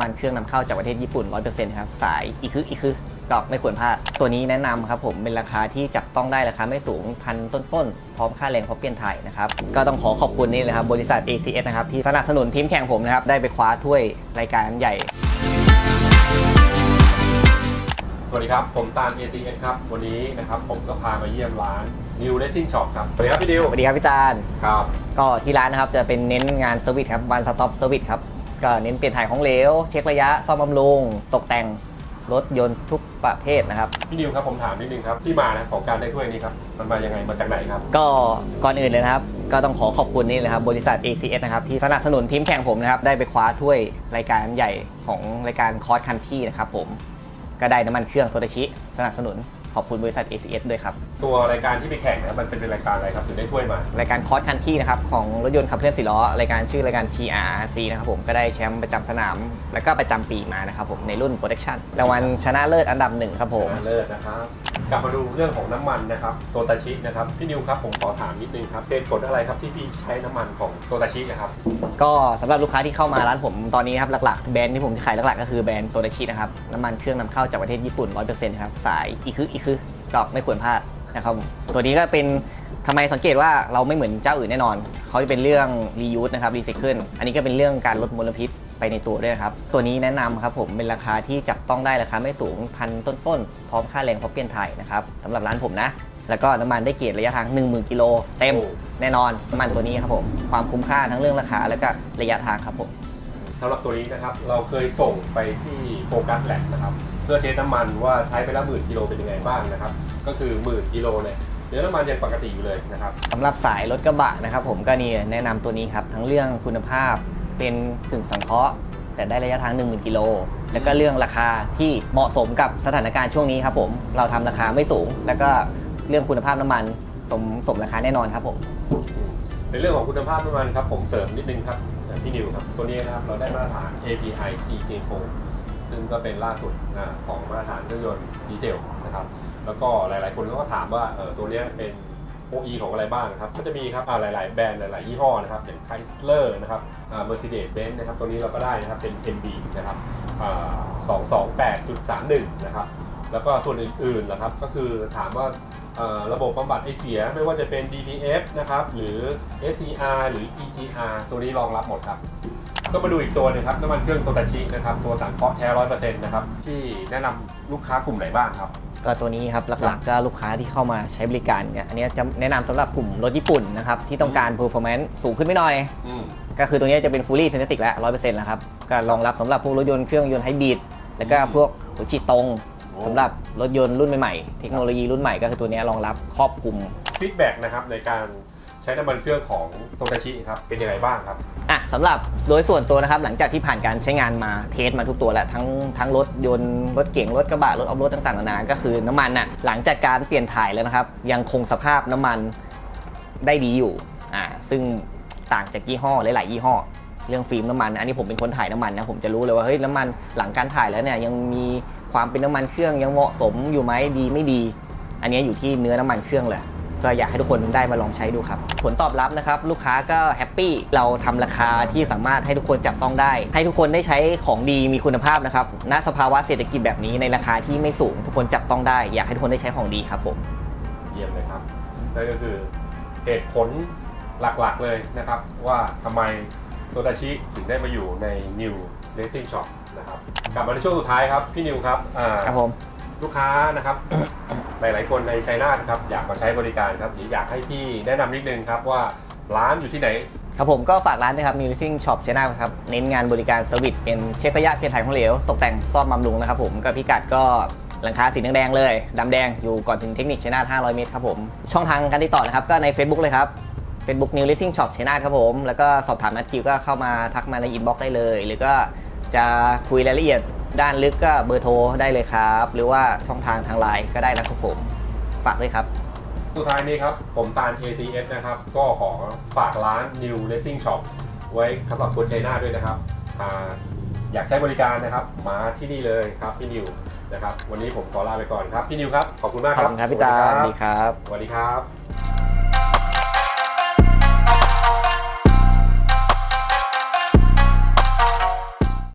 ำมันเครื่องนำเข้าจากประเทศญี่ปุ่น 100%ครับ สายอีคืออีคือก็ไม่ควรพลาด ตัวนี้แนะนำครับผมเป็นราคาที่จับต้องได้ราคาไม่สูงพันต้นๆ พร้อมค่าแรงพร้อมเปลี่ยนไทยนะครับ ก็ต้องขอขอบคุณนี่เลยครับ บริษัท ACS นะครับ ที่สนับสนุนทีมแข่งผมนะครับ ได้ไปคว้าถ้วยรายการใหญ่ สวัสดีครับ ผมตาล ACS ครับ วันนี้นะครับผมก็พามาเยี่ยมร้าน New Racing Shop ครับ สวัสดีครับพี่ดิวสวัสดีครับพี่ตาล ครับ ก็ที่ร้านนะครับจะเป็นเน้นงานเซอร์วิสครับ one stop service ครับ ก็เน้นเปลี่ยนถ่ายของเหลว เช็คระยะซ่อมบำรุง ตกแต่งรถยนต์ทุกประเภทนะครับ พี่ดิวครับผมถามนิดนึงครับที่มานะของการได้ถ้วยนี้ครับมันมายังไงมาจากไหนครับ ก็ก่อนอื่นเลยนะครับ ก็ต้องขอขอบคุณนี่เลยครับบริษัท ACS นะครับที่สนับสนุนทีมแข่งผมนะครับได้ไปคว้าถ้วยรายการใหญ่ของรายการคอร์สคันที่นะครับผมก็ได้น้ำมันเครื่องโทชิสนับสนุน ขอบคุณบริษัท ACS ด้วยครับ ตัวรายการที่ไปแข่งนะครับมันเป็นรายการอะไรครับถึงได้ถ้วยมา รายการคอร์สคันที่นะครับของรถยนต์ขับเคลื่อนสี่ล้อรายการชื่อรายการ TRC นะครับผมก็ได้แชมป์ประจำสนาม แล้วก็ประจำปีมานะครับผมในรุ่น Protection รางวัลชนะเลิศอันดับหนึ่งครับผม ชนะเลิศนะครับ กลับมาดูเรื่องของน้ำมันนะครับโตตาชินะครับพี่นิวครับผมขอถามนิดนึงครับเหตุผลอะไรครับที่พี่ใช้น้ำมันของโตตาชินะครับก็สำหรับลูกค้าที่เข้ามาร้านผมตอนนี้นะครับหลักๆแบรนด์ที่ผมจะขายหลักๆก็คือแบรนด์โตดาชินะครับน้ำมันเครื่องนำเข้าจากประเทศญี่ปุ่น100%ครับสายอีคืออีคือก็ไม่ควรพลาดนะครับตัวนี้ก็เป็นทำไมสังเกตว่าเราไม่เหมือนเจ้าอื่นแน่นอน เขาจะเป็นเรื่อง reuse นะครับ recycle อันนี้ก็เป็นเรื่องการลดมลพิษ ไปในตัวด้วยนะครับ ตัวนี้แนะนำครับผมเป็นราคาที่จับต้องได้ราคาไม่สูงพันต้นๆ พร้อมค่าแรงพร้อมเปลี่ยนไทยนะครับสำหรับร้านผมนะ แล้วก็น้ำมันได้เกียรติระยะทาง 10,000กิโลเต็มโอ้แน่นอนน้ำมันตัวนี้ครับผมความคุ้มค่าทั้งเรื่องราคาแล้วก็ระยะทางครับผมสำหรับตัวนี้นะครับเราเคยส่งไปที่โฟกัสแลบนะครับเพื่อเทสน้ำมันว่าใช้ไปแล้วหมื่นกิโลเป็นยังไงบ้างนะครับก็คือหมื่นกิโลเนี่ยเนื้อน้ำมันยังปกติอยู่เลยนะครับสำหรับสายรถกระบะนะครับผมก็นี่แนะนำตัวนี้ครับทั้งเรื่องคุณภาพ เป็นกึ่งสังเคราะห์ แต่ได้ระยะทาง 1 0,000กิโล แล้วก็เรื่องราคาที่เหมาะสมกับสถานการณ์ช่วงนี้ครับผม เราทำราคาไม่สูง แล้วก็เรื่องคุณภาพน้ำมันสมสมราคาแน่นอนครับผม ในเรื่องของคุณภาพน้ำมันครับผมเสริมนิดนึงครับพี่นิวครับ ตัวนี้นะครับเราได้มาตรฐาน API CK4 ซึ่งก็เป็นล่าสุดของมาตรฐานเครื่องยนต์ดีเซลนะครับ แล้วก็หลาย ๆ คนก็ถามว่าเออตัวเนี้เป็น OE ของอะไรบ้างนะครับ ก็จะมีครับอ่าหลาย ๆ แบรนด์หลาย ๆ ยี่ห้อนะครับอย่าง Chrysler นะครับอ่า Mercedes-Benz นะครับตัวนี้เราก็ได้นะครับเป็น MB นะครับอ่า228.31 นะครับ แล้วก็ส่วนอื่น ๆ นะครับ ก็คือถามว่าระบบบำบัดไอเสียไม่ว่าจะเป็น DPF นะครับ หรือ SCR หรือ EGR ตัวนี้รองรับหมดครับ ก็มาดูอีกตัวหนึงครับน้ำมันเครื่องโตตาชินะครับตัวสังเคราะห์แท้ร้อยเปอร์เซ็นต์นะครับที่แนะนำลูกค้ากลุ่มไหนบ้างครับก็ตัวนี้ครับหลักๆก็ลูกค้าที่เข้ามาใช้บริการเนี่ยอันนี้จะแนะนำสำหรับกลุ่มรถญี่ปุ่นนะครับที่ต้องการ performance สูงขึ้นไม่น้อยอืมก็คือตัวนี้จะเป็น fully synthetic แล้ว100%แล้วครับก็รองรับสำหรับพวกรถยนต์เครื่องยนต์ไฮบริดแล้วก็พวกหัวฉีดตรงโอ้สำหรับรถยนต์รุ่นใหม่ๆเทคโนโลยีรุ่นใหม่ก็คือตัวนี้รองรับครอบคลุมฟีดแบ็กนะครับในการใช้น้ำมันเครื่องของโตตาชิครับเป็นยังไงบ้างครับ อะสำหรับโดยส่วนตัวนะครับ หลังจากที่ผ่านการใช้งานมาเทสมาทุกตัวแล้วทั้งทั้งรถยนต์รถเก๋งรถกระบะรถออฟโรดต่างๆนานาก็คือน้ำมันน่ะหลังจากการเปลี่ยนถ่ายแล้วนะครับ ยังคงสภาพน้ำมันได้ดีอยู่อ่าซึ่งต่างจากยี่ห้อหลายๆยี่ห้อ เรื่องฟิล์มน้ำมัน อันนี้ผมเป็นคนถ่ายน้ำมันนะผมจะรู้เลยว่าเฮ้ยน้ำมันหลังการถ่ายแล้วเนี่ยยังมีความเป็นน้ำมันเครื่องยังเหมาะสมอยู่ไหมดีไม่ดี อันนี้อยู่ที่เนื้อน้ำมันเครื่องเลย ก็อยากให้ทุกคนได้มาลองใช้ดูครับ ผลตอบรับนะครับลูกค้าก็แฮปปี้เราทำราคาที่สามารถให้ทุกคนจับต้องได้ ให้ทุกคนได้ใช้ของดีมีคุณภาพนะครับณสภาวะเศรษฐกิจแบบนี้ในราคาที่ไม่สูงทุกคนจับต้องได้ อยากให้ทุกคนได้ใช้ของดีครับผมเยี่ยมเลยครับนั่นก็คือเหตุผลหลักๆเลยนะครับ ว่าทำไมโตตาชิถึงได้มาอยู่ใน New Racing Shop นะครับกลับมาในช่วงสุดท้ายครับ พี่นิวครับอ่าครับผมลูกค้านะครับ หลายๆคนในชัยนาทครับอยากมาใช้บริการครับเดี๋ยวอยากให้พี่แนะนำนิดนึงครับว่าร้านอยู่ที่ไหน ครับผมก็ฝากร้านด้วยครับ New Racing Shop เชน่าครับเน้นงานบริการเซอร์วิสเป็นเช็คระยะเปลี่ยนถ่ายของเหลว ตกแต่งซ่อมบำรุงนะครับผมก็พิกัดก็หลังคาสีแดงๆเลยดำแดงอยู่ก่อนถึงเทคนิคเชน่า500 เมตรครับผม ช่องทางการติดต่อนะครับ ก็ใน Facebook เลยครับ Facebook New Racing Shop เชน่าครับผม แล้วก็สอบถามนัดคิวก็เข้ามาทักมาในอินบ็อกซ์ได้เลย หรือก็จะคุยรายละเอียด ด้านลึกก็เบอร์โทรได้เลยครับ หรือว่าช่องทางทางไลน์ก็ได้นะครับผม ฝากด้วยครับ สุดท้ายนี้ครับ ผมตาล ACS นะครับ ก็ขอฝากร้าน New Racing Shop ไว้สำหรับคนชัยนาทด้วยนะครับอ่าอยากใช้บริการนะครับ มาที่นี่เลยครับพี่นิวนะครับ วันนี้ผมขอลาไปก่อนครับ พี่นิวครับ ขอบคุณมากขคอบรับคุณครับพี่ตาสวัสสวัสดีดีครับ สวัสดีครับ